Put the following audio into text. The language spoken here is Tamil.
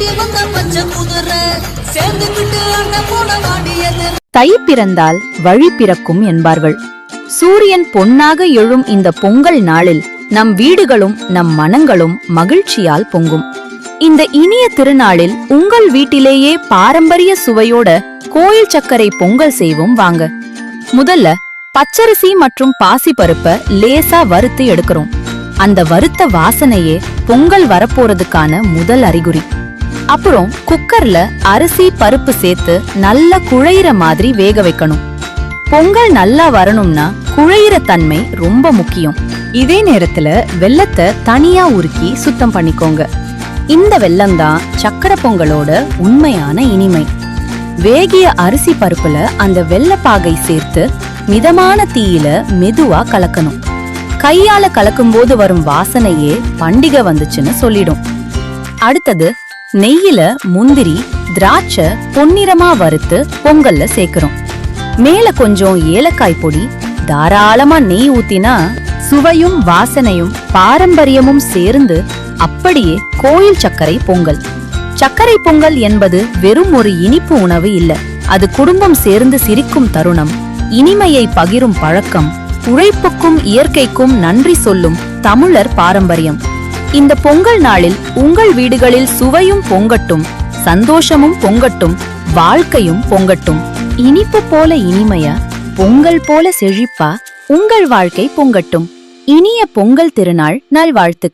ஓட்டி வந்த பச்சை குதிரை. சேர்ந்துக்கிட்டு போன வாடியது தை பிறந்தால் வழி பிறக்கும் என்பார்கள். சூரியன் பொன்னாக எழும் இந்த பொங்கல் நாளில் நம் வீடுகளும் நம் மனங்களும் மகிழ்ச்சியால் பொங்கும். இந்த இனிய திருநாளில் உங்கள் வீட்டிலேயே பாரம்பரிய சுவையோட கோயில் சக்கரை பொங்கல் செய்வோம் வாங்க. முதல்ல பச்சரிசி மற்றும் பாசி பருப்ப லேசா வறுத்து எடுக்கிறோம். அந்த வறுத்த வாசனையே பொங்கல் வரப்போறதுக்கான முதல் அறிகுறி. அப்புறம் குக்கர்ல அரிசி பருப்பு சேர்த்து நல்லா குழையிற மாதிரி வேக வைக்கணும். பொங்கல் நல்லா வரணும்னா குழையிற தன்மை ரொம்ப முக்கியம். இதே நேரத்துல வெல்லத்தை தனியா உருக்கி சுத்தம் பண்ணிக்கோங்க. இந்த வெள்ளம்தான் சக்கரை பொங்கலோட உண்மையான இனிமை. வேகிய அரிசி பருப்புல அந்த வெள்ளப்பாகை சேர்த்து மிதமான தீயில மெதுவா கலக்கணும். கையால கலக்கும்போது வரும் வாசனையே பண்டிகை வந்துச்சுன்னு சொல்லிடும். அடுத்தது நெய்யில முந்திரி திராட்சை பொன்னிறமா வறுத்து பொங்கல்ல சேர்க்கிறோம். மேல கொஞ்சம் ஏலக்காய் பொடி தாராளமா நெய் ஊத்தினா சுவையும் வாசனையும் பாரம்பரியமும் சேர்ந்து அப்படியே கோயில் சர்க்கரை பொங்கல். சர்க்கரை பொங்கல் என்பது வெறும் ஒரு இனிப்பு உணவு இல்ல அது குடும்பம் சேர்ந்து சிரிக்கும் தருணம். இனிமையை பகிரும் பழக்கம் உழைப்புக்கும் இயற்கைக்கும் நன்றி சொல்லும் தமிழர் பாரம்பரியம். இந்த பொங்கல் நாளில் உங்கள் வீடுகளில் சுவையும் பொங்கட்டும் சந்தோஷமும் பொங்கட்டும் வாழ்க்கையும் பொங்கட்டும். இனிப்பு போல இனிமையா பொங்கல் போல செழிப்பா உங்கள் வாழ்க்கை பொங்கட்டும். இனிய பொங்கல் திருநாள் நல்வாழ்த்துக்கள்.